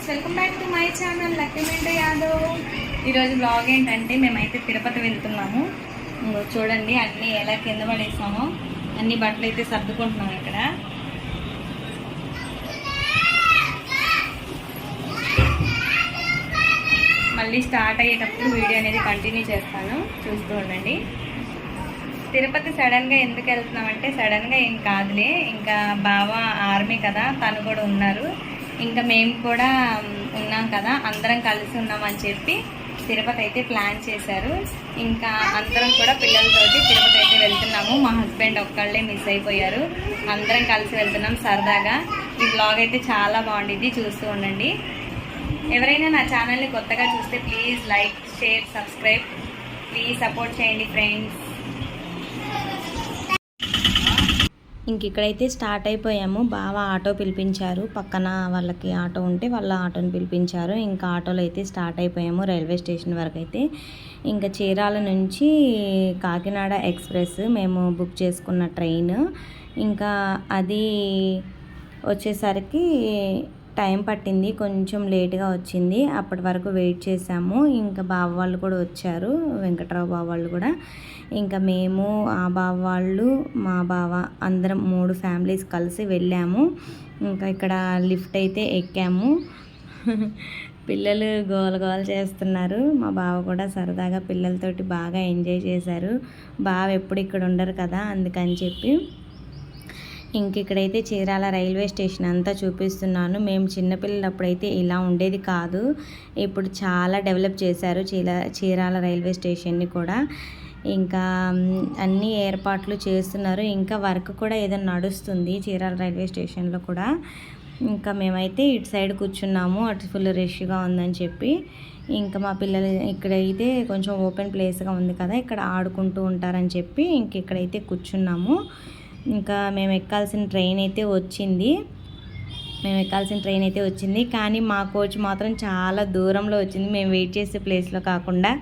Friends welcome back to my channel లక్కిమెంట Yadav. ఈరోజు blog ఏంటంటే మేమైతే తిరుపతి వెళ్తున్నాము. చూడండి అన్నీ ఎలా కింద పడేసామో. అన్ని బట్టలు అయితే సర్దుకుంటున్నాం ఇక్కడ. మళ్ళీ స్టార్ట్ అయ్యేటప్పుడు వీడియో అనేది కంటిన్యూ చేస్తాను. చూస్తూ ఉండండి. తిరుపతి సడన్గా ఎందుకు వెళ్తున్నామంటే సడన్గా ఏం కాదులే. ఇంకా బావ ఆర్మీ కదా తను కూడా ఉన్నారు. ఇంకా మేము కూడా ఉన్నాం కదా అందరం కలిసి ఉన్నామని చెప్పి తిరుపతి అయితే ప్లాన్ చేశారు. ఇంకా అందరం కూడా పిల్లలతోటి తిరుపతి అయితే వెళ్తున్నాము. మా హస్బెండ్ ఒక్కళ్ళే మిస్ అయిపోయారు. అందరం కలిసి వెళ్తున్నాం సరదాగా. ఈ బ్లాగ్ అయితే చాలా బాగుండిద్ది చూస్తూ ఉండండి. ఎవరైనా నా ఛానల్ని కొత్తగా చూస్తే please like share subscribe please support చేయండి ఫ్రెండ్స్ ఇంక ఇక్కడైతే స్టార్ట్ అయిపోయాము. బాగా ఆటో పిలిపించారు. పక్కన వాళ్ళకి ఆటో ఉంటే వాళ్ళ ఆటోని పిలిపించారు. ఇంకా ఆటోలో అయితే స్టార్ట్ అయిపోయాము రైల్వే స్టేషన్ వరకు అయితే. ఇంకా చీరాల నుంచి కాకినాడ ఎక్స్ప్రెస్ మేము బుక్ చేసుకున్న ట్రైన్. ఇంకా అది వచ్చేసరికి టైం పట్టింది. కొంచెం లేట్గా వచ్చింది. అప్పటి వరకు వెయిట్ చేసాము. ఇంకా బావ వాళ్ళు కూడా వచ్చారు. వెంకట్రావు బావ వాళ్ళు కూడా. ఇంకా మేము ఆ బావ వాళ్ళు మా బావ అందరం మూడు ఫ్యామిలీస్ కలిసి వెళ్ళాము. ఇంకా ఇక్కడ లిఫ్ట్ అయితే ఎక్కాము. పిల్లలు గోల గోల చేస్తున్నారు. మా బావ కూడా సరదాగా పిల్లలతోటి బాగా ఎంజాయ్ చేశారు. బావ ఎప్పుడు ఇక్కడ ఉండరు కదా అందుకని చెప్పి. ఇంక ఇక్కడైతే చీరాల రైల్వే స్టేషన్ అంతా చూపిస్తున్నాను. మేము చిన్నపిల్లలప్పుడైతే ఇలా ఉండేది కాదు. ఇప్పుడు చాలా డెవలప్ చేశారు చీల చీరాల రైల్వే స్టేషన్ని కూడా. ఇంకా అన్ని ఏర్పాట్లు చేస్తున్నారు. ఇంకా వర్క్ కూడా ఏదో నడుస్తుంది చీరాల రైల్వే స్టేషన్లో కూడా. ఇంకా మేమైతే ఇటు సైడ్ కూర్చున్నాము. అటు ఫుల్ రష్గా ఉందని చెప్పి. ఇంకా మా పిల్లలు ఇక్కడైతే కొంచెం ఓపెన్ ప్లేస్గా ఉంది కదా ఇక్కడ ఆడుకుంటూ ఉంటారని చెప్పి ఇంక ఇక్కడైతే కూర్చున్నాము. ఇంకా మేము ఎక్కాల్సిన ట్రైన్ అయితే వచ్చింది. మేము ఎక్కాల్సిన ట్రైన్ అయితే వచ్చింది. కానీ మా కోచ్ మాత్రం చాలా దూరంలో వచ్చింది. మేము వెయిట్ చేసే ప్లేస్లో కాకుండా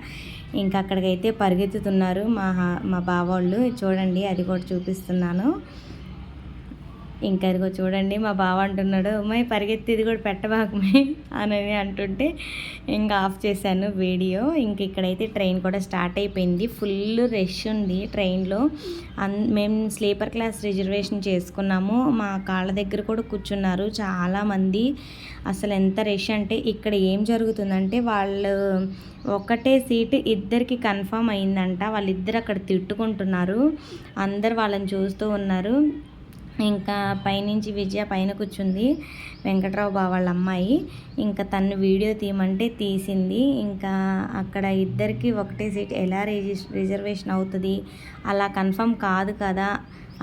ఇంకా అక్కడికైతే పరిగెత్తుతున్నారు మా హా- మా బావాళ్ళు. చూడండి అది కూడా చూపిస్తున్నాను. ఇంకా ఇదిగో చూడండి మా బావ అంటున్నాడు అమ్మాయి పరిగెత్తి ఇది కూడా పెట్టబాకమే అని అంటుంటే ఇంకా ఆఫ్ చేశాను వీడియో. ఇంక ఇక్కడైతే ట్రైన్ కూడా స్టార్ట్ అయిపోయింది. ఫుల్ రష్ ఉంది ట్రైన్లో. అన్ మేము స్లీపర్ క్లాస్ రిజర్వేషన్ చేసుకున్నాము. మా కాళ్ళ దగ్గర కూడా కూర్చున్నారు చాలామంది. అసలు ఎంత రష్ అంటే ఇక్కడ ఏం జరుగుతుందంటే వాళ్ళు ఒకటే సీటు ఇద్దరికి కన్ఫర్మ్ అయిందంట. వాళ్ళిద్దరు అక్కడ తిట్టుకుంటున్నారు. అందరు వాళ్ళని చూస్తూ ఉన్నారు. ఇంకా పైనుంచి విజయ పైన కూర్చుంది. వెంకట్రావు బావ వాళ్ళ అమ్మాయి. ఇంకా తను వీడియో తీయమంటే తీసింది. ఇంకా అక్కడ ఇద్దరికి ఒకటే సీట్ ఎలా రిజిస్ రిజర్వేషన్ అవుతుంది? అలా కన్ఫర్మ్ కాదు కదా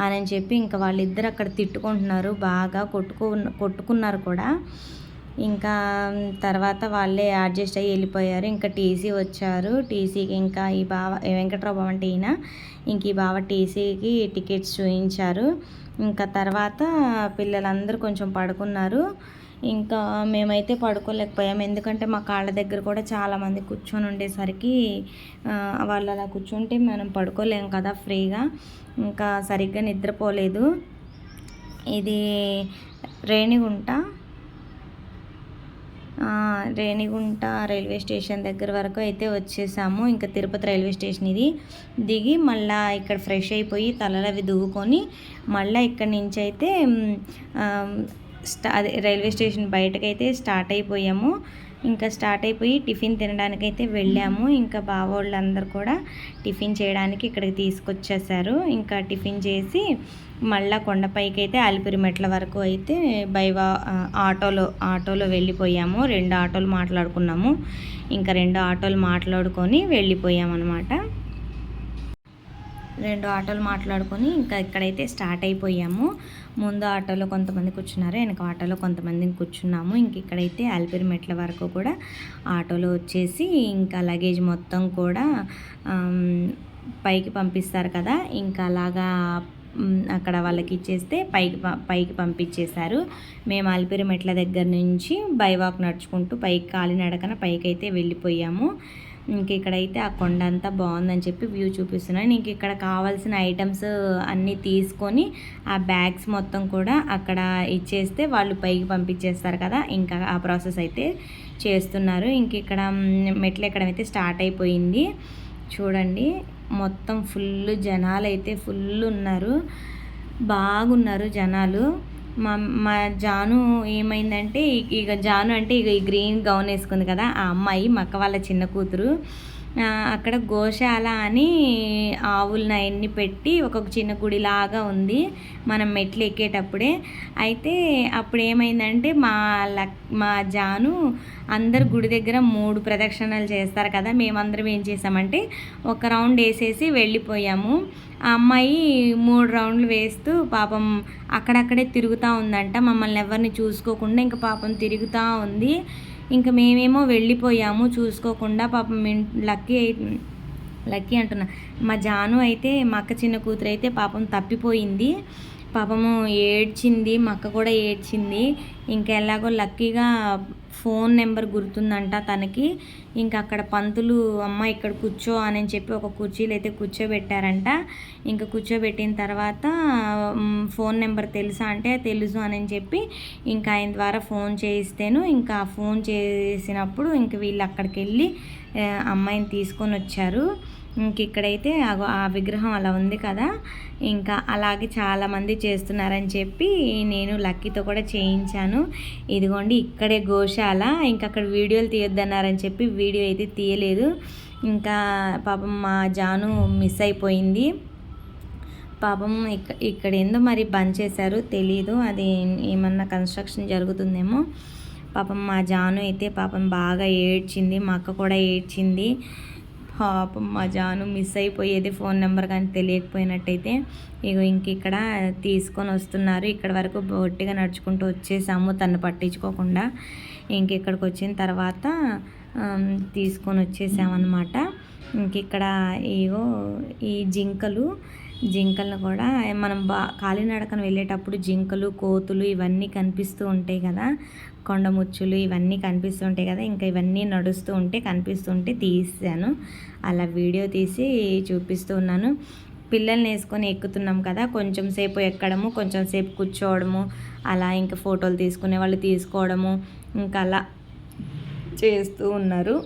అని చెప్పి ఇంకా వాళ్ళిద్దరు అక్కడ తిట్టుకుంటున్నారు. బాగా కొట్టుకు కొట్టుకున్నారు కూడా. ఇంకా తర్వాత వాళ్ళే అడ్జస్ట్ అయ్యి వెళ్ళిపోయారు. ఇంకా టీసీ వచ్చారు. టీసీకి ఇంకా ఈ బావ వెంకట్రావు బావ అంటే ఈయన. ఇంక ఈ బావ టీసీకి టికెట్స్ చూపించారు ఇంకా తర్వాత పిల్లలందరూ కొంచెం పడుకున్నారు. ఇంకా మేమైతే పడుకోలేకపోయాం. ఎందుకంటే మా కాళ్ళ దగ్గర కూడా చాలామంది కూర్చొని ఉండేసరికి వాళ్ళు అలా కూర్చుంటే మనం పడుకోలేం కదా ఫ్రీగా. ఇంకా సరిగ్గా నిద్రపోలేదు. ఇది రేణిగుంట. రేణిగుంట రైల్వే స్టేషన్ దగ్గర వరకు అయితే వచ్చేసాము. ఇంకా తిరుపతి రైల్వే స్టేషన్ ఇది. దిగి మళ్ళా ఇక్కడ ఫ్రెష్ అయిపోయి తలలు అవి దువ్వుకొని మళ్ళీ ఇక్కడి నుంచి అయితే స్టా అదే రైల్వే స్టేషన్ బయటకైతే స్టార్ట్ అయిపోయాము. ఇంకా స్టార్ట్ అయిపోయి టిఫిన్ తినడానికైతే వెళ్ళాము. ఇంకా బావోళ్ళందరూ కూడా టిఫిన్ చేయడానికి ఇక్కడికి తీసుకొచ్చేసారు. ఇంకా టిఫిన్ చేసి మళ్ళా కొండపైకి అయితే అలిపిరి మెట్ల వరకు అయితే బైవా ఆటోలో ఆటోలో వెళ్ళిపోయాము. రెండు ఆటోలు మాట్లాడుకున్నాము. ఇంకా రెండు ఆటోలు మాట్లాడుకొని వెళ్ళిపోయామన్నమాట. రెండు ఆటోలు మాట్లాడుకొని ఇంకా ఇక్కడైతే స్టార్ట్ అయిపోయాము. ముందు ఆటోలో కొంతమంది కూర్చున్నారు వెనక ఆటోలో కొంతమంది కూర్చున్నాము. ఇంక ఇక్కడైతే అలిపిరి మెట్ల వరకు కూడా ఆటోలో వచ్చేసి ఇంకా లగేజ్ మొత్తం కూడా పైకి పంపిస్తారు కదా. ఇంకా అలాగా అక్కడ వాళ్ళకి ఇచ్చేస్తే పైకి ప- పైకి పంపించేశారు. మేము అలిపిరి మెట్ల దగ్గర నుంచి బైవాక్ నడుచుకుంటూ పైకి కాలినడకన పైకి అయితే వెళ్ళిపోయాము. ఇంక ఇక్కడైతే ఆ కొండ అంతా బాగుందని చెప్పి వ్యూ చూపిస్తున్నాను ఇంక ఇక్కడ కావాల్సిన ఐటమ్స్ అన్నీ తీసుకొని ఆ బ్యాగ్స్ మొత్తం కూడా అక్కడ ఇచ్చేస్తే వాళ్ళు పైకి పంపించేస్తారు కదా. ఇంకా ఆ ప్రాసెస్ అయితే చేస్తున్నారు. ఇంక ఇక్కడ మెట్లు ఎక్కడమైతే స్టార్ట్ అయిపోయింది. చూడండి మొత్తం ఫుల్ జనాలు అయితే ఫుల్ ఉన్నారు. బాగున్నారు జనాలు. మా మా జాను ఏమైందంటే ఇక జాను అంటే ఇక ఈ గ్రీన్ గౌన్ వేసుకుంది కదా ఆ అమ్మాయి మక్క వాళ్ళ చిన్న కూతురు. అక్కడ గోశాల అని ఆవులను అవన్నీ పెట్టి ఒక చిన్న గుడిలాగా ఉంది మనం మెట్లు ఎక్కేటప్పుడే. అయితే అప్పుడు ఏమైందంటే మా లక్ మా జాను అందరు గుడి దగ్గర మూడు ప్రదక్షిణలు చేస్తారు కదా మేమందరం ఏం చేసామంటే ఒక రౌండ్ వేసేసి వెళ్ళిపోయాము. ఆ అమ్మాయి మూడు రౌండ్లు వేస్తూ పాపం అక్కడక్కడే తిరుగుతూ ఉందంట మమ్మల్ని ఎవరిని చూసుకోకుండా ఇంకా పాపం తిరుగుతూ ఉంది. ఇంకా మేమేమో వెళ్ళిపోయాము చూసుకోకుండా పాపం లక్కీ లక్కీ అంటున్నా. మా జాను అయితే మా అక్క చిన్న కూతురు అయితే పాపం తప్పిపోయింది. పాపము ఏడ్చింది మా అక్క కూడా ఏడ్చింది. ఇంకా ఎలాగో లక్కీగా ఫోన్ నెంబర్ గుర్తుందంట తనకి. ఇంకా అక్కడ పంతులు అమ్మ ఇక్కడ కూర్చో అని చెప్పి ఒక కుర్చీలు అయితే కూర్చోబెట్టారంట. ఇంకా కూర్చోబెట్టిన తర్వాత ఫోన్ నెంబర్ తెలుసా అంటే తెలుసు అని చెప్పి ఇంకా ఆయన ద్వారా ఫోన్ చేయిస్తేను ఇంకా ఫోన్ చేసినప్పుడు ఇంక వీళ్ళు అక్కడికి వెళ్ళి అమ్మాయిని తీసుకొని వచ్చారు. ఇంక ఇక్కడైతే ఆ విగ్రహం అలా ఉంది కదా. ఇంకా అలాగే చాలామంది చేస్తున్నారని చెప్పి నేను లక్కీతో కూడా చేయించాను. ఇదిగోండి ఇక్కడే గోశాల. ఇంకా అక్కడ వీడియోలు తీయొద్దన్నారని చెప్పి వీడియో అయితే తీయలేదు. ఇంకా పాపం మా జాను మిస్ అయిపోయింది. పాపం ఇక్క ఇక్కడ ఏందో మరి బంద్ చేశారు తెలీదు. అది ఏమన్నా కన్స్ట్రక్షన్ జరుగుతుందేమో. పాపం మా జాను అయితే పాపం బాగా ఏడ్చింది మా అక్క కూడా ఏడ్చింది. పాపం మా జాను మిస్ అయిపోయేది ఫోన్ నెంబర్ కానీ తెలియకపోయినట్టయితే ఇక ఇంక ఇక్కడ తీసుకొని వస్తున్నారు. ఇక్కడ వరకు బొట్టిగా నడుచుకుంటూ వచ్చేసాము తను పట్టించుకోకుండా. ఇంక ఇక్కడికి వచ్చిన తర్వాత తీసుకొని వచ్చేసామన్నమాట. ఇంక ఇక్కడ ఇగో ఈ జింకలు జింకలను కూడా మనం బా కాలినడకను వెళ్ళేటప్పుడు జింకలు కోతులు ఇవన్నీ కనిపిస్తూ ఉంటాయి కదా. కొండముచ్చులు ఇవన్నీ కనిపిస్తుంటాయి కదా. ఇంకా ఇవన్నీ నడుస్తూ ఉంటే కనిపిస్తుంటే తీసాను. అలా వీడియో తీసి చూపిస్తూ ఉన్నాను. పిల్లల్ని వేసుకొని ఎక్కుతున్నాం కదా. కొంచెం సేపు ఎక్కడము కొంచెం సేపు కూర్చోవడము అలా ఇంకా ఫోటోలు తీసుకునే వాళ్ళు తీసుకోవడము ఇంకా అలా చేస్తూ ఉన్నారు.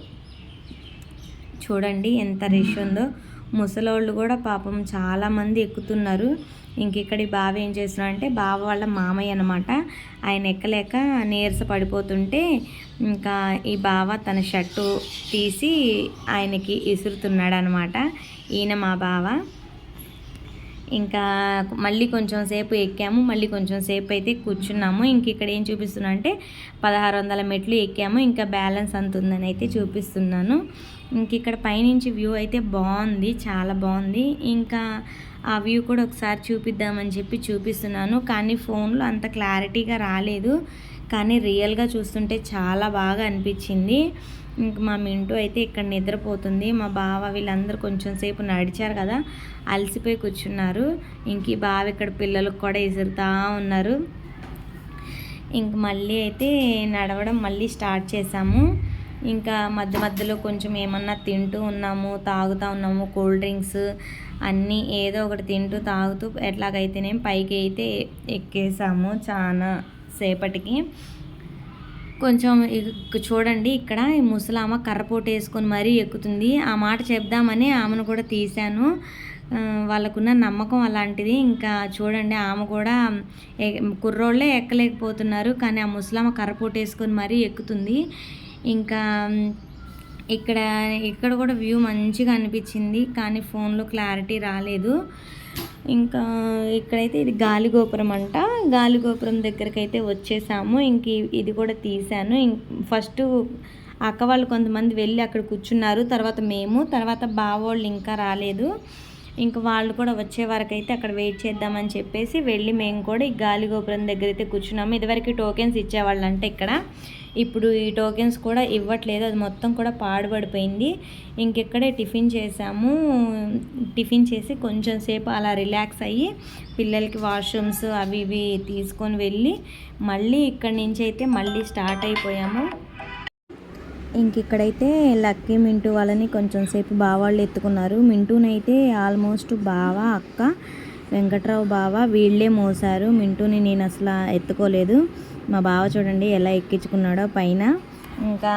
చూడండి ఎంత రిష్ ఉందో. ముసలోళ్ళు కూడా పాపం చాలామంది ఎక్కుతున్నారు. ఇంక ఇక్కడ బావ ఏం చేస్తున్నాడు అంటే బావ వాళ్ళ మామయ్య అనమాట ఆయన ఎక్కలేక నీరస పడిపోతుంటే ఇంకా ఈ బావ తన షర్టు తీసి ఆయనకి ఇసురుతున్నాడు అనమాట ఈయన మా బావ. ఇంకా మళ్ళీ కొంచెం సేపు ఎక్కాము. మళ్ళీ కొంచెం సేపు అయితే కూర్చున్నాము. ఇంక ఇక్కడ ఏం చూపిస్తున్నా అంటే పదహారు వందల మెట్లు ఎక్కాము. ఇంకా బ్యాలెన్స్ అంత ఉందని అయితే చూపిస్తున్నాను. ఇంక ఇక్కడ పైనుంచి వ్యూ అయితే బాగుంది చాలా బాగుంది. ఇంకా ఆ వ్యూ కూడా ఒకసారి చూపిద్దామని చెప్పి చూపిస్తున్నాను. కానీ ఫోన్లో అంత క్లారిటీగా రాలేదు. కానీ రియల్గా చూస్తుంటే చాలా బాగా అనిపించింది. ఇంక మా మింటూ అయితే ఇక్కడ నిద్రపోతుంది. మా బావ వీళ్ళందరూ కొంచెం సేపు నడిచారు కదా అలసిపోయి కూర్చున్నారు. ఇంక ఈ బావ ఇక్కడ పిల్లలకు కూడా ఎసురుతూ ఉన్నారు. ఇంక మళ్ళీ అయితే నడవడం మళ్ళీ స్టార్ట్ చేసాము ఇంకా మధ్య మధ్యలో కొంచెం ఏమన్నా తింటూ ఉన్నాము తాగుతూ ఉన్నాము కూల్ డ్రింక్స్ అన్నీ ఏదో ఒకటి తింటూ తాగుతూ ఎట్లాగైతేనే పైకి అయితే ఎక్కేసాము చాలా సేపటికి. కొంచెం చూడండి ఇక్కడ ఈ ముసలామ కర్రపోటు వేసుకొని మరీ ఎక్కుతుంది. ఆ మాట చెప్దామని ఆమెను కూడా తీశాను. వాళ్ళకున్న నమ్మకం అలాంటిది. ఇంకా చూడండి ఆమె కూడా కుర్రోళ్ళే ఎక్కలేకపోతున్నారు. కానీ ఆ ముసలామ కర్రపోటు వేసుకొని మరీ ఎక్కుతుంది. ఇంకా ఇక్కడ ఇక్కడ కూడా వ్యూ మంచిగా అనిపించింది కానీ ఫోన్లో క్లారిటీ రాలేదు. ఇంకా ఇక్కడైతే ఇది గాలిగోపురం అంట. గాలిగోపురం దగ్గరికి అయితే వచ్చేసాము. ఇంక ఇది కూడా తీసాను ఫస్ట్ అక్క వాళ్ళు కొంతమంది వెళ్ళి అక్కడ కూర్చున్నారు. తర్వాత మేము తర్వాత బావోళ్ళు ఇంకా రాలేదు. ఇంకా వాళ్ళు కూడా వచ్చే వరకు అయితే అక్కడ వెయిట్ చేద్దామని చెప్పేసి వెళ్ళి మేము కూడా ఈ గాలిగోపురం దగ్గర అయితే కూర్చున్నాము. ఇదివరకు టోకెన్స్ ఇచ్చేవాళ్ళు ఇక్కడ. ఇప్పుడు ఈ టోకెన్స్ కూడా ఇవ్వట్లేదు. అది మొత్తం కూడా పాడుపడిపోయింది ఇంకెక్కడే టిఫిన్ చేసాము. టిఫిన్ చేసి కొంచెం సేపు అలా రిలాక్స్ అయ్యి పిల్లలకి వాష్రూమ్స్ అవి ఇవి తీసుకొని వెళ్ళి మళ్ళీ ఇక్కడి నుంచి అయితే మళ్ళీ స్టార్ట్ అయిపోయాము. ఇంక ఇక్కడైతే లక్కీ మింటూ వాళ్ళని కొంచెం సేపు బావాళ్ళు ఎత్తుకున్నారు. మింటూనైతే ఆల్మోస్ట్ బావ అక్క వెంకట్రావు బావ వీళ్ళే మోసారు. మింటూని నేను అసలు ఎత్తుకోలేదు. మా బావ చూడండి ఎలా ఎక్కించుకున్నాడో పైన. ఇంకా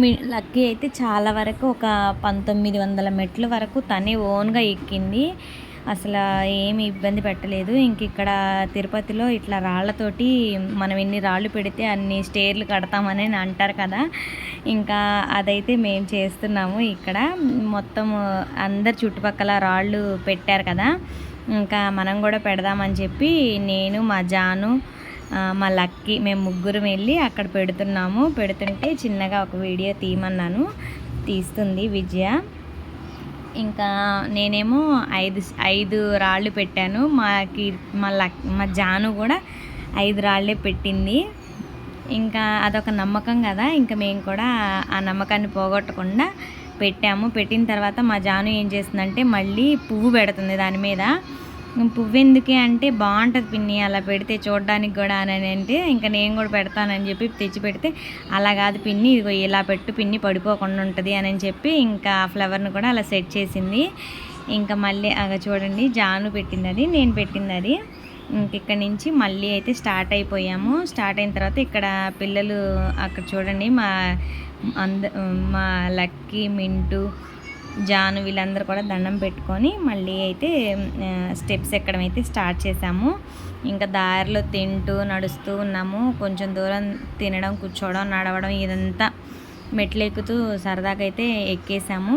మీ లక్కీ అయితే చాలా వరకు ఒక పంతొమ్మిది వందల మెట్ల వరకు తనే ఓన్గా ఎక్కింది. అసలు ఏమి ఇబ్బంది పెట్టలేదు. ఇంక ఇక్కడ తిరుపతిలో ఇట్లా రాళ్ళతోటి మనం ఎన్ని రాళ్ళు పెడితే అన్ని స్టేర్లు కడతామని అంటారు కదా. ఇంకా అదైతే మేము చేస్తున్నాము ఇక్కడ. మొత్తం అందరు చుట్టుపక్కల రాళ్ళు పెట్టారు కదా. ఇంకా మనం కూడా పెడదామని చెప్పి నేను మా జాను మా లక్కీ మేము ముగ్గురు వెళ్ళి అక్కడ పెడుతున్నాము. పెడుతుంటే చిన్నగా ఒక వీడియో తీయమన్నాను. తీస్తుంది విజయ. ఇంకా నేనేమో ఐదు ఐదు రాళ్ళు పెట్టాను. మాకి మా లక్ మా జాను కూడా ఐదు రాళ్ళే పెట్టింది. ఇంకా అదొక నమ్మకం కదా. ఇంకా మేము కూడా ఆ నమ్మకాన్ని పోగొట్టకుండా పెట్టాము. పెట్టిన తర్వాత మా జాను ఏం చేస్తుందంటే మళ్ళీ పువ్వు పెడుతుంది దాని మీద. పువ్వు ఎందుకే అంటే బాగుంటుంది పిన్ని అలా పెడితే చూడడానికి కూడా అని అంటే ఇంకా నేను కూడా పెడతానని చెప్పి తెచ్చి పెడితే అలా కాదు పిన్ని ఇదిగో ఇలా పెట్టు పిన్ని పడిపోకుండా ఉంటుంది అని చెప్పి ఇంకా ఆ ఫ్లవర్ని కూడా అలా సెట్ చేసింది. ఇంకా మళ్ళీ అలా చూడండి జాను పెట్టింది అది నేను పెట్టింది అది. ఇంక ఇక్కడ నుంచి మళ్ళీ అయితే స్టార్ట్ అయిపోయాము. స్టార్ట్ అయిన తర్వాత ఇక్కడ పిల్లలు అక్కడ చూడండి మా అంద మా లక్కీ మింటూ జాను వీళ్ళందరూ కూడా దండం పెట్టుకొని మళ్ళీ అయితే స్టెప్స్ ఎక్కడం అయితే స్టార్ట్ చేసాము ఇంకా దారిలో తింటూ నడుస్తూ ఉన్నాము. కొంచెం దూరం తినడం కూర్చోవడం నడవడం ఇదంతా మెట్లు ఎక్కుతూ సరదాగా అయితే ఎక్కేసాము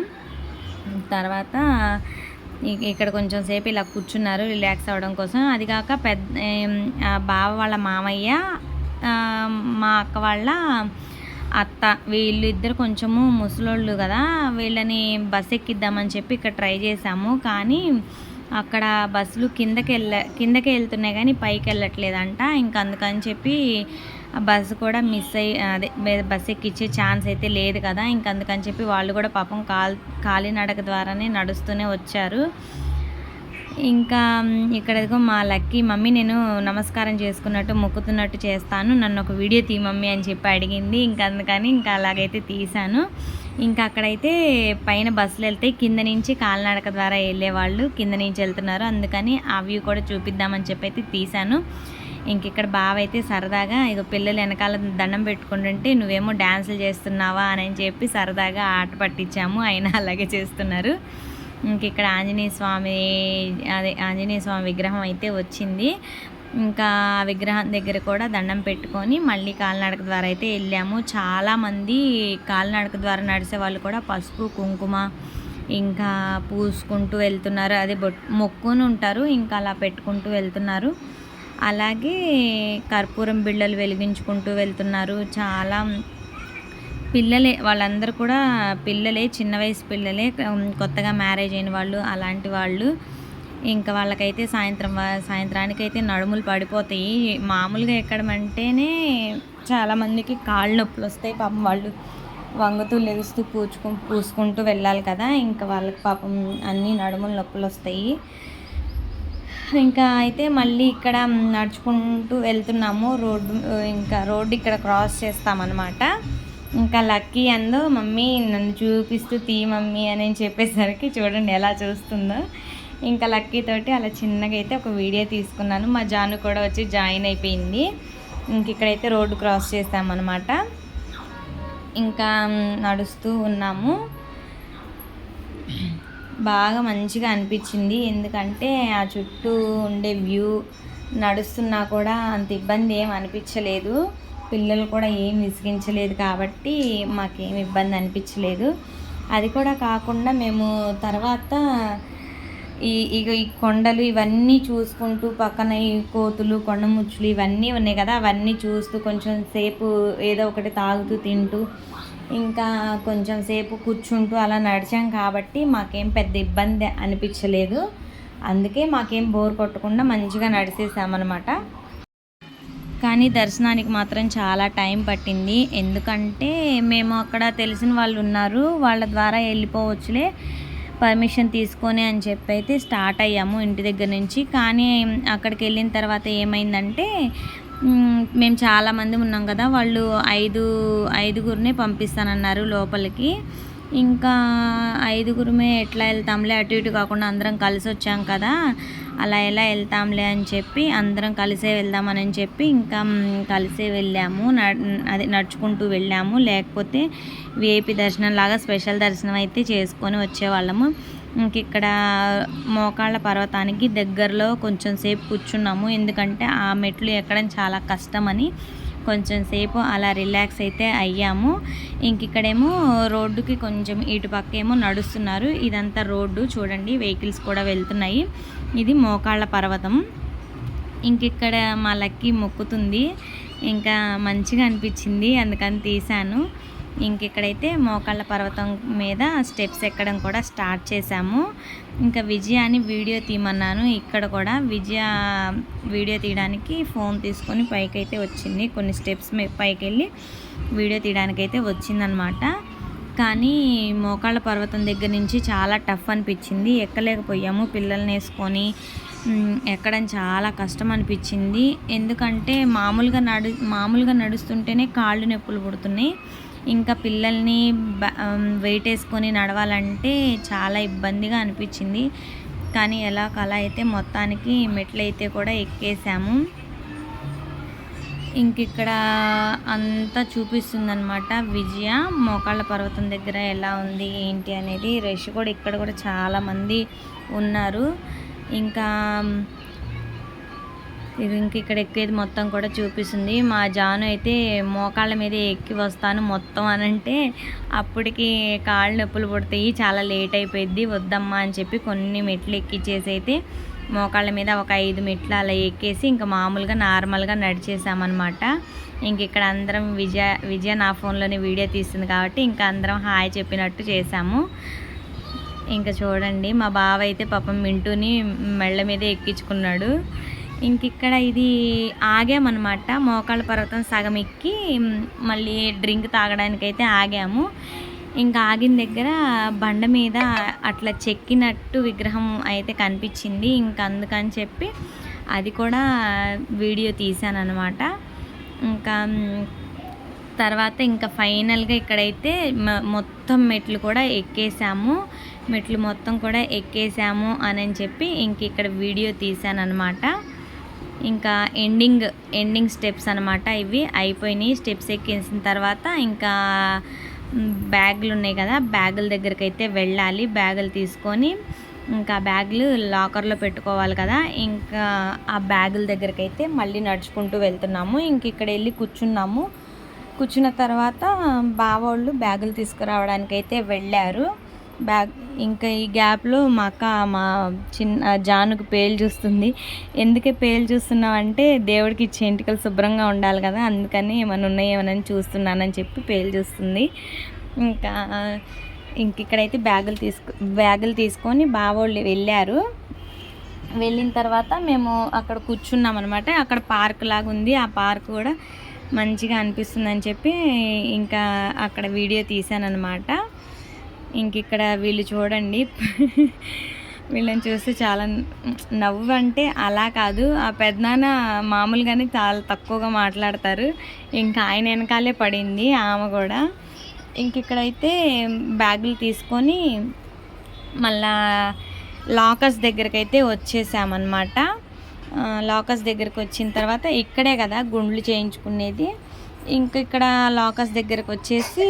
తర్వాత ఇక్కడ కొంచెం సేపు ఇలా కూర్చున్నారు రిలాక్స్ అవ్వడం కోసం. అది కాక పెద్ద బావ వాళ్ళ మామయ్య మా అక్క వాళ్ళ అత్త వీళ్ళు ఇద్దరు కొంచెము ముసలోళ్ళు కదా వీళ్ళని బస్ ఎక్కిద్దామని చెప్పి ఇక్కడ ట్రై చేసాము. కానీ అక్కడ బస్సులు కిందకి వెళ్ళ కిందకి వెళ్తున్నాయి కానీ పైకి వెళ్ళట్లేదంట. ఇంకా అందుకని చెప్పి బస్సు కూడా మిస్ అయ్యి అదే బే- బస్ ఎక్కిచ్చే ఛాన్స్ అయితే లేదు కదా. ఇంక అందుకని చెప్పి వాళ్ళు కూడా పాపం కాల్ కాలినడక ద్వారానే నడుస్తూనే వచ్చారు. ఇంకా మ్, ఇక్కడ మా లక్కీ మమ్మీ నేను నమస్కారం చేసుకున్నట్టు మొక్కుతున్నట్టు చేస్తాను. నన్ను ఒక వీడియో తీ మమ్మీ అని చెప్పి అడిగింది. ఇంకా అందుకని ఇంకా అలాగైతే తీశాను. ఇంకా అక్కడైతే పైన బస్సులు వెళ్తాయి కింద నుంచి కాలినడక ద్వారా వెళ్ళేవాళ్ళు కింద నుంచి వెళ్తున్నారు. అందుకని ఆ వ్యూ కూడా చూపిద్దామని చెప్పి అయితే తీశాను. ఇంక ఇక్కడ బావ అయితే సరదాగా ఇక పిల్లలు వెనకాల దండం పెట్టుకుంటుంటే నువ్వేమో డ్యాన్సులు చేస్తున్నావా? అని చెప్పి సరదాగా ఆట పట్టించాము. ఆయన అలాగే చేస్తున్నారు. ఇంక ఇక్కడ ఆంజనేయ స్వామి అదే ఆంజనేయ స్వామి విగ్రహం అయితే వచ్చింది. ఇంకా విగ్రహం దగ్గర కూడా దండం పెట్టుకొని మళ్ళీ కాలినడక ద్వారా అయితే వెళ్ళాము. చాలామంది కాలినడక ద్వారా నడిచే వాళ్ళు కూడా పసుపు కుంకుమ ఇంకా పూసుకుంటూ వెళ్తున్నారు. అదే బొట్ మొక్కుని ఉంటారు ఇంకా అలా పెట్టుకుంటూ వెళ్తున్నారు. అలాగే కర్పూరం బిళ్ళలు వెలిగించుకుంటూ వెళ్తున్నారు. చాలా పిల్లలే వాళ్ళందరూ కూడా పిల్లలే చిన్న వయసు పిల్లలే కొత్తగా మ్యారేజ్ అయిన వాళ్ళు అలాంటి వాళ్ళు. ఇంకా వాళ్ళకైతే సాయంత్రం సాయంత్రానికైతే నడుములు పడిపోతాయి. మామూలుగా ఎక్కడం అంటేనే చాలామందికి కాళ్ళు నొప్పులు వస్తాయి. పాపం వాళ్ళు వంగుతూ లెగుస్తూ పూచుకు పూసుకుంటూ వెళ్ళాలి కదా. ఇంకా వాళ్ళకి పాపం అన్ని నడుములు నొప్పులు వస్తాయి. ఇంకా అయితే మళ్ళీ ఇక్కడ నడుచుకుంటూ వెళ్తున్నాము. రోడ్డు ఇంకా రోడ్డు ఇక్కడ క్రాస్ చేస్తామన్నమాట. ఇంకా లక్కీ అందు మమ్మీ నన్ను చూపిస్తూ తీ మమ్మీ అని చెప్పేసరికి చూడండి ఎలా చూస్తుందో. ఇంకా లక్కీ తోటి అలా చిన్నగా అయితే ఒక వీడియో తీసుకున్నాను. మా జాను కూడా వచ్చి జాయిన్ అయిపోయింది. ఇంక ఇక్కడైతే రోడ్డు క్రాస్ చేసామన్నమాట ఇంకా నడుస్తూ ఉన్నాము. బాగా మంచిగా అనిపించింది. ఎందుకంటే ఆ చుట్టూ ఉండే వ్యూ నడుస్తున్నా కూడా అంత ఇబ్బంది ఏం అనిపించలేదు. పిల్లలు కూడా ఏం విసిగించలేదు కాబట్టి మాకేం ఇబ్బంది అనిపించలేదు. అది కూడా కాకుండా మేము తర్వాత ఈ ఇక ఈ కొండలు ఇవన్నీ చూసుకుంటూ పక్కన ఈ కోతులు కొండముచ్చులు ఇవన్నీ ఉన్నాయి కదా అవన్నీ చూస్తూ కొంచెం సేపు ఏదో ఒకటి తాగుతూ తింటూ ఇంకా కొంచెం సేపు కూర్చుంటూ అలా నడిచాం కాబట్టి మాకేం పెద్ద ఇబ్బంది అనిపించలేదు. అందుకే మాకేం బోర్ కొట్టకుండా మంచిగా నడిచేసామన్నమాట కానీ దర్శనానికి మాత్రం చాలా టైం పట్టింది. ఎందుకంటే మేము అక్కడ తెలిసిన వాళ్ళు ఉన్నారు. వాళ్ళ ద్వారా వెళ్ళిపోవచ్చులే. పర్మిషన్ తీసుకొని అని చెప్పి అయితే స్టార్ట్ అయ్యాము ఇంటి దగ్గర నుంచి. కానీ అక్కడికి వెళ్ళిన తర్వాత ఏమైందంటే మేము చాలామంది ఉన్నాం కదా వాళ్ళు ఐదు ఐదుగురిని పంపిస్తానన్నారు లోపలికి. ఇంకా ఐదుగురమే ఎట్లా వెళ్తాంలే అటు ఇటు కాకుండా అందరం కలిసి వచ్చాం కదా. అలా ఎలా వెళ్తాంలే అని చెప్పి అందరం కలిసే వెళ్దామని చెప్పి ఇంకా కలిసే వెళ్ళాము. న- అదే నడుచుకుంటూ వెళ్ళాము. లేకపోతే విఐపి దర్శనం లాగా స్పెషల్ దర్శనం అయితే చేసుకొని వచ్చేవాళ్ళము. ఇంక ఇక్కడ మోకాళ్ళ పర్వతానికి దగ్గరలో కొంచెం సేపు కూర్చున్నాము. ఎందుకంటే ఆ మెట్లు ఎక్కడం చాలా కష్టమని కొంచెం సేపు అలా రిలాక్స్ అయితే అయ్యాము. ఇంక ఇక్కడేమో రోడ్డుకి కొంచెం ఇటు పక్క ఏమో నడుస్తున్నారు. ఇదంతా రోడ్డు చూడండి వెహికల్స్ కూడా వెళ్తున్నాయి. ఇది మోకాళ్ళ పర్వతం. ఇంకిక్కడ మా లక్కీ మొక్కుతుంది. ఇంకా మంచిగా అనిపించింది అందుకని తీశాను. ఇంకిక్కడైతే మోకాళ్ళ పర్వతం మీద స్టెప్స్ ఎక్కడం కూడా స్టార్ట్ చేశాము. ఇంకా విజయాని వీడియో తీయమన్నాను. ఇక్కడ కూడా విజయ వీడియో తీయడానికి ఫోన్ తీసుకొని పైకి అయితే వచ్చింది. కొన్ని స్టెప్స్ పైకి వెళ్ళి వీడియో తీయడానికైతే వచ్చిందనమాట. కానీ మోకాళ్ళ పర్వతం దగ్గర నుంచి చాలా టఫ్ అనిపించింది. ఎక్కలేకపోయాము పిల్లల్ని వేసుకొని. ఎక్కడం చాలా కష్టం అనిపించింది. ఎందుకంటే మామూలుగా నడు మామూలుగా నడుస్తుంటేనే కాళ్ళు నొప్పులు పుడుతున్నాయి. ఇంకా పిల్లల్ని వెయిట్ వేసుకొని నడవాలంటే చాలా ఇబ్బందిగా అనిపించింది. కానీ ఎలా కలా అయితే మొత్తానికి మెట్లు అయితే కూడా ఎక్కేసాము. ఇంక ఇక్కడ అంతా చూపిస్తుందనమాట విజయ మోకాళ్ళ పర్వతం దగ్గర ఎలా ఉంది ఏంటి అనేది. రష్ కూడా ఇక్కడ కూడా చాలామంది ఉన్నారు. ఇంకా ఇది ఇంక ఇక్కడ ఎక్కేది మొత్తం కూడా చూపిస్తుంది. మా జాను అయితే మోకాళ్ళ మీద ఎక్కి వస్తాను మొత్తం అని అంటే అప్పటికి కాళ్ళు నొప్పులు పుడతాయి చాలా లేట్ అయిపోయింది వద్దమ్మా అని చెప్పి కొన్ని మెట్లు ఎక్కిచ్చేసి అయితే మోకాళ్ళ మీద ఒక ఐదు మెట్లు అలా ఎక్కేసి ఇంకా మామూలుగా నార్మల్గా నడిచేసామన్నమాట. ఇంక ఇక్కడ అందరం విజయ విజయ నా ఫోన్లోనే వీడియో తీస్తుంది కాబట్టి ఇంకా అందరం హాయ్ చెప్పినట్టు చేసాము. ఇంకా చూడండి మా బావ అయితే పాపం మింటూని మెళ్ళ మీద ఎక్కించుకున్నాడు. ఇంక ఇక్కడ ఇది ఆగామన్నమాట. మోకాళ్ళ పర్వతం సగం ఎక్కి మళ్ళీ డ్రింక్ తాగడానికైతే ఆగాము. ఇంకా ఆగిన దగ్గర బండ మీద అట్లా చెక్కినట్టు విగ్రహం అయితే కనిపించింది. ఇంకా అందుకని చెప్పి అది కూడా వీడియో తీశాను అనమాట ఇంకా తర్వాత ఇంకా ఫైనల్గా ఇక్కడైతే మ- మొత్తం మెట్లు కూడా ఎక్కేసాము. మెట్లు మొత్తం కూడా ఎక్కేసాము అని చెప్పి ఇంక ఇక్కడ వీడియో తీసాను అనమాట ఇంకా ఎండింగ్ ఎండింగ్ స్టెప్స్ అనమాట ఇవి. అయిపోయినాయి. స్టెప్స్ ఎక్కేసిన తర్వాత ఇంకా బ్యాగులు ఉన్నాయి కదా బ్యాగుల దగ్గరికి అయితే వెళ్ళాలి. బ్యాగులు తీసుకొని ఇంకా బ్యాగులు లాకర్లో పెట్టుకోవాలి కదా. ఇంకా ఆ బ్యాగుల దగ్గరికి అయితే మళ్ళీ నడుచుకుంటూ వెళ్తున్నాము. ఇంక ఇక్కడ వెళ్ళి కూర్చున్నాము. కూర్చున్న తర్వాత బావోళ్ళు బ్యాగులు తీసుకురావడానికి అయితే వెళ్ళారు. బ్యాగ్ ఇంకా ఈ గ్యాప్లో మా అక్క మా చిన్న జానుకు పేలు చూస్తుంది. ఎందుకే పేలు చూస్తున్నావు అంటే దేవుడికి ఇచ్చే ఎంటికలు శుభ్రంగా ఉండాలి కదా అందుకని ఏమైనా ఉన్నాయేమోనని చూస్తున్నానని చెప్పి పేలు చూస్తుంది. ఇంకా ఇంక ఇక్కడైతే బ్యాగులు తీసుకు బ్యాగులు తీసుకొని బావోళ్ళు వెళ్ళారు. వెళ్ళిన తర్వాత మేము అక్కడ కూర్చున్నాం అనమాట అక్కడ పార్క్ లాగా ఉంది. ఆ పార్క్ కూడా మంచిగా అనిపిస్తుంది అని చెప్పి ఇంకా అక్కడ వీడియో తీసానమాట ఇంక ఇక్కడ వీళ్ళు చూడండి. వీళ్ళని చూస్తే చాలా నవ్వు అంటే అలా కాదు. ఆ పెద్దనాన్న మామూలుగానే చాలా తక్కువగా మాట్లాడతారు. ఇంకా ఆయన వెనకాలే పడింది ఆమె కూడా. ఇంక ఇక్కడైతే బ్యాగులు తీసుకొని మళ్ళా లాకర్స్ దగ్గరికి అయితే వచ్చేసామన్నమాట లాకర్స్ దగ్గరికి వచ్చిన తర్వాత ఇక్కడే కదా గుండ్లు చేయించుకునేది. ఇంక ఇక్కడ లాకర్స్ దగ్గరకు వచ్చేసి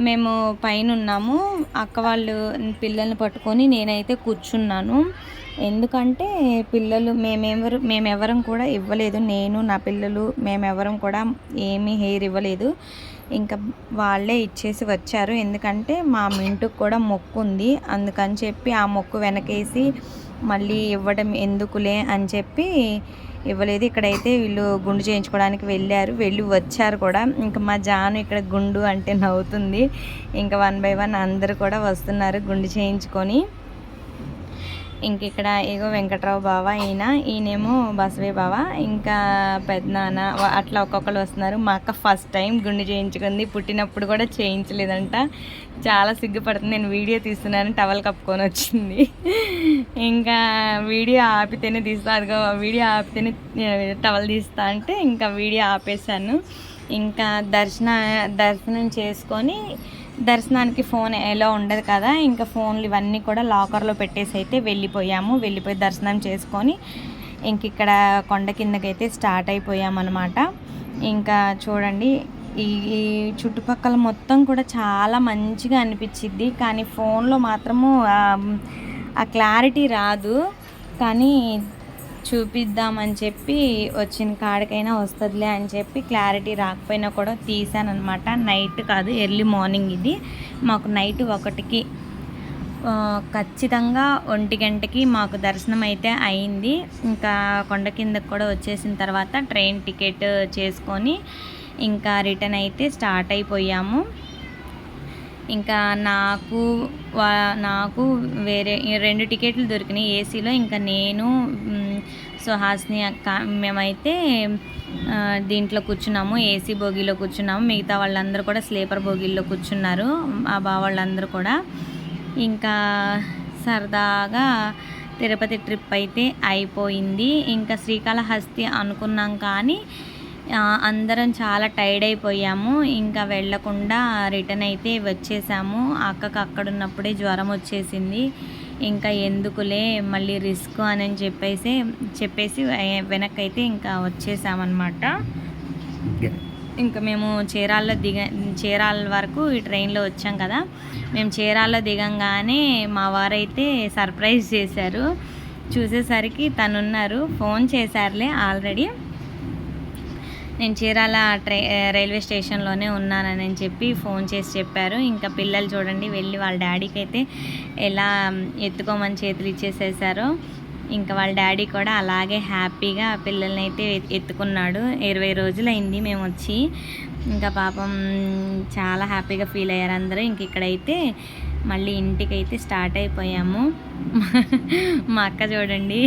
మేము పైన ఉన్నాము అక్క వాళ్ళు పిల్లల్ని పట్టుకొని నేనైతే కూర్చున్నాను. ఎందుకంటే పిల్లలు మేమెవరు మేమెవరం కూడా ఇవ్వలేదు. నేను నా పిల్లలు మేమెవరం కూడా ఏమీ హెయిర్ ఇవ్వలేదు. ఇంకా వాళ్ళే ఇచ్చేసి వచ్చారు. ఎందుకంటే మా మింటుకు కూడా మొక్కు ఉంది. అందుకని చెప్పి ఆ మొక్కు వెనకేసి మళ్ళీ ఇవ్వడం ఎందుకులే అని చెప్పి ఇవ్వలేదు. ఇక్కడైతే వీళ్ళు గుండు చేయించుకోవడానికి వెళ్ళారు. వెళ్ళి వచ్చారు కూడా. ఇంకా మా జాను ఇక్కడ గుండు అంటే నవ్వుతుంది. ఇంకా వన్ బై వన్ అందరు కూడా వస్తున్నారు గుండు చేయించుకొని. ఇంక ఇక్కడ ఏగో వెంకట్రావు బావ ఈయన ఈయనేమో బసవే బావ ఇంకా పెద్దనాన్న అట్లా ఒక్కొక్కరు వస్తున్నారు. మా అక్క ఫస్ట్ టైం గుండె చేయించుకుంది. పుట్టినప్పుడు కూడా చేయించలేదంట. చాలా సిగ్గుపడుతుంది. నేను వీడియో తీస్తున్నాను టవల్ కప్పుకొని వచ్చింది. ఇంకా వీడియో ఆపితేనే తీస్తా అదిగో వీడియో ఆపితేనే టవల్ తీస్తా అంటే ఇంకా వీడియో ఆపేశాను. ఇంకా దర్శన దర్శనం చేసుకొని దర్శనానికి ఫోన్ ఎలా ఉండదు కదా ఇంకా ఫోన్లు ఇవన్నీ కూడా లాకర్లో పెట్టేసి అయితే వెళ్ళిపోయాము. వెళ్ళిపోయి దర్శనం చేసుకొని ఇంక ఇక్కడ కొండ కిందకైతే స్టార్ట్ అయిపోయామన్నమాట. ఇంకా చూడండి ఈ ఈ చుట్టుపక్కల మొత్తం కూడా చాలా మంచిగా అనిపించిద్ది కానీ ఫోన్లో మాత్రము ఆ క్లారిటీ రాదు. కానీ చూపిద్దామని చెప్పి వచ్చిన కాడికైనా వస్తుందిలే అని చెప్పి క్లారిటీ రాకపోయినా కూడా తీసానమాట నైట్ కాదు ఎర్లీ మార్నింగ్ ఇది. మాకు నైట్ ఒకటికి ఖచ్చితంగా ఒంటి గంటకి మాకు దర్శనం అయితే అయింది. ఇంకా కొండ కిందకు కూడా వచ్చేసిన తర్వాత ట్రైన్ టికెట్ చేసుకొని ఇంకా రిటర్న్ అయితే స్టార్ట్ అయిపోయాము. ఇంకా నాకు నాకు వేరే రెండు టికెట్లు దొరికినాయి ఏసీలో ఇంకా నేను సో హాస్ని అక్క మేమైతే దీంట్లో కూర్చున్నాము ఏసీ బోగిలో కూర్చున్నాము. మిగతా వాళ్ళందరూ కూడా స్లీపర్ బోగీల్లో కూర్చున్నారు ఆ బావాళ్ళందరూ కూడా. ఇంకా సరదాగా తిరుపతి ట్రిప్ అయితే అయిపోయింది. ఇంకా శ్రీకాళహస్తి అనుకున్నాం కానీ అందరం చాలా టైర్డ్ అయిపోయాము. ఇంకా వెళ్ళకుండా రిటర్న్ అయితే వచ్చేసాము. అక్కకు అక్కడున్నప్పుడే జ్వరం వచ్చేసింది. ఇంకా ఎందుకులే మళ్ళీ రిస్క్ అని చెప్పేసి చెప్పేసి వె- వెనక్కి అయితే ఇంకా వచ్చేసామన్నమాట. ఇంకా మేము చీరాల్లో దిగ చీరాల వరకు ఈ ట్రైన్లో వచ్చాం కదా. మేము చీరాల్లో దిగంగానే మా వారైతే సర్ప్రైజ్ చేశారు. చూసేసరికి తనున్నారు. Phone చేశారులే already. నేను చీరాల ట్రై రైల్వే స్టేషన్లోనే ఉన్నానని చెప్పి ఫోన్ చేసి చెప్పారు. ఇంకా పిల్లలు చూడండి వెళ్ళి వాళ్ళ డాడీకి అయితే ఎలా ఎత్తుకోమని చేతులు ఇచ్చేసేసారో. ఇంకా వాళ్ళ డాడీ కూడా అలాగే హ్యాపీగా పిల్లల్ని అయితే ఎత్తుకున్నాడు. ఇరవై రోజులైంది మేము వచ్చి. ఇంకా పాపం చాలా హ్యాపీగా ఫీల్ అయ్యారు అందరూ. ఇంక ఇక్కడైతే మళ్ళీ ఇంటికైతే స్టార్ట్ అయిపోయాము. మా అక్క చూడండి.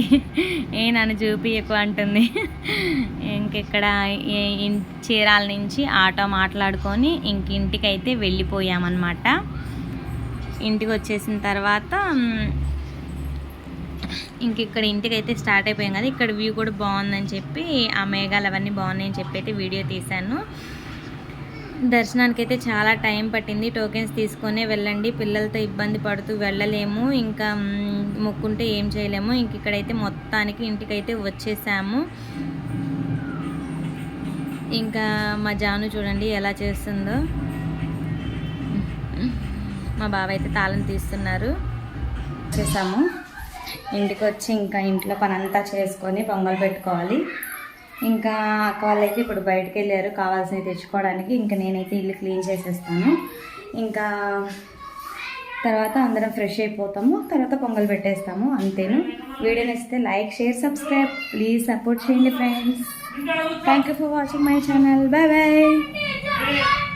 ఏ నన్ను చూపియకు అంటుంది. ఇంకెక్కడ చీరాల నుంచి ఆటో మాట్లాడుకొని ఇంక ఇంటికి అయితే వెళ్ళిపోయామన్నమాట. ఇంటికి వచ్చేసిన తర్వాత ఇంక ఇక్కడ ఇంటికి అయితే స్టార్ట్ అయిపోయాం కదా. ఇక్కడ వ్యూ కూడా బాగుందని చెప్పి ఆ మేఘాలు అవన్నీ బాగున్నాయని చెప్పి అయితే వీడియో తీశాను. దర్శనానికి అయితే చాలా టైం పట్టింది. టోకెన్స్ తీసుకొని వెళ్ళండి. పిల్లలతో ఇబ్బంది పడుతూ వెళ్ళలేము. ఇంకా మొక్కుంటే ఏం చేయలేము. ఇంక ఇక్కడైతే మొత్తానికి ఇంటికైతే వచ్చేసాము. ఇంకా మా జాను చూడండి ఎలా చేస్తుందో. మా బావ అయితే తాళం తీస్తున్నారు. చేసాము. ఇంటికి వచ్చి ఇంకా ఇంట్లో పనంతా చేసుకొని పొంగల్ పెట్టుకోవాలి. ఇంకా అక్క వాళ్ళైతే ఇప్పుడు బయటకు వెళ్ళారు కావాల్సినవి తెచ్చుకోవడానికి ఇంకా నేనైతే ఇల్లు క్లీన్ చేసేస్తాను. ఇంకా తర్వాత అందరం ఫ్రెష్ అయిపోతాము. తర్వాత పొంగల్ పెట్టేస్తాము. అంతేను. వీడియో నచ్చితే like share subscribe. Please support చేయండి friends thank you for watching my channel bye bye